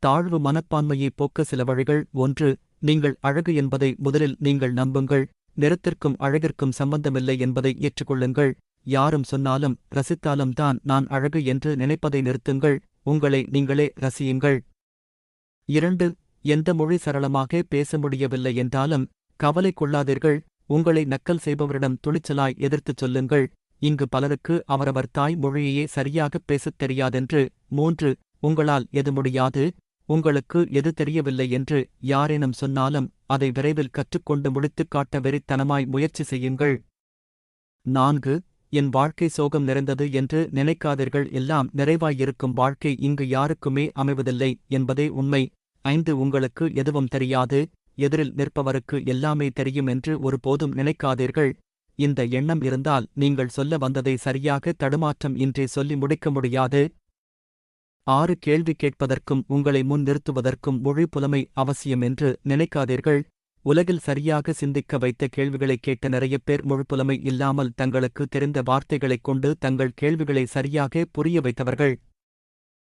தாழ்வு மனப்பான்மையை போக்க சில வழிகள். ஒன்று நீங்கள் அழகு என்பதை முதலில் நீங்கள் நம்புங்கள். நிறத்திற்கும் அழகிற்கும் சம்பந்தமில்லை என்பதை ஏற்றுக்கொள்ளுங்கள். யாரும் சொன்னாலும் ரசித்தாலும் தான் நான் அழகு என்று நினைப்பதை நிறுத்துங்கள். உங்களை நீங்களே ரசியுங்கள். இரண்டு எந்த மொழி சரளமாக பேச முடியவில்லை என்றாலும் கவலை கொள்ளாதீர்கள். உங்களை நக்கல் செய்பவரிடம் துணிச்சலாய் எதிர்த்துச் சொல்லுங்கள். இங்கு பலருக்கு அவரவர் தாய் மொழியையே சரியாகப் பேசத் தெரியாதென்று. மூன்று உங்களால் எது முடியாது? உங்களுக்கு எது தெரியவில்லை என்று யாரேனும் சொன்னாலும் அதை விரைவில் கற்றுக்கொண்டு முடித்துக் காட்ட வெறித்தனமாய் முயற்சி செய்யுங்கள். நான்கு என் வாழ்க்கை சோகம் நிறைந்தது என்று நினைக்காதீர்கள். எல்லாம் நிறைவாயிருக்கும் வாழ்க்கை இங்கு யாருக்குமே அமைவதில்லை என்பதே உண்மை. ஐந்து உங்களுக்கு எதுவும் தெரியாது. எதிரில் நிற்பவருக்கு எல்லாமே தெரியும் என்று ஒருபோதும் நினைக்காதீர்கள். இந்த எண்ணம் இருந்தால் நீங்கள் சொல்ல வந்ததை சரியாக தடுமாற்றம் இன்றே சொல்லி முடிக்க முடியாது. ஆறு கேள்வி கேட்பதற்கும் உங்களை முன் நிறுத்துவதற்கும் மொழி புலமை அவசியம் என்று நினைக்காதீர்கள். உலகில் சரியாக சிந்திக்க வைத்த கேள்விகளை கேட்ட நிறைய பேர் மொழிப்புலமை இல்லாமல் தங்களுக்கு தெரிந்த வார்த்தைகளைக் கொண்டு தங்கள் கேள்விகளை சரியாக புரிய வைத்தவர்கள்.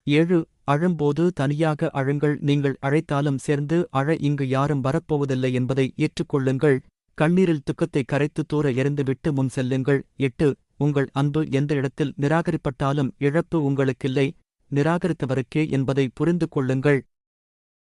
ஏழு அழும்போது தனியாக அழுங்கள். நீங்கள் அழைத்தாலும் சேர்ந்து அழ இங்கு யாரும் வரப்போவதில்லை என்பதை ஏற்றுக்கொள்ளுங்கள். கண்ணீரில் துக்கத்தை கரைத்து தூர எறிந்துவிட்டு முன் செல்லுங்கள். எட்டு உங்கள் அன்பு எந்த இடத்தில் நிராகரிப்பட்டாலும் இழப்பு உங்களுக்கில்லை. நிராகரித்தவருக்கே என்பதை புரிந்து கொள்ளுங்கள்.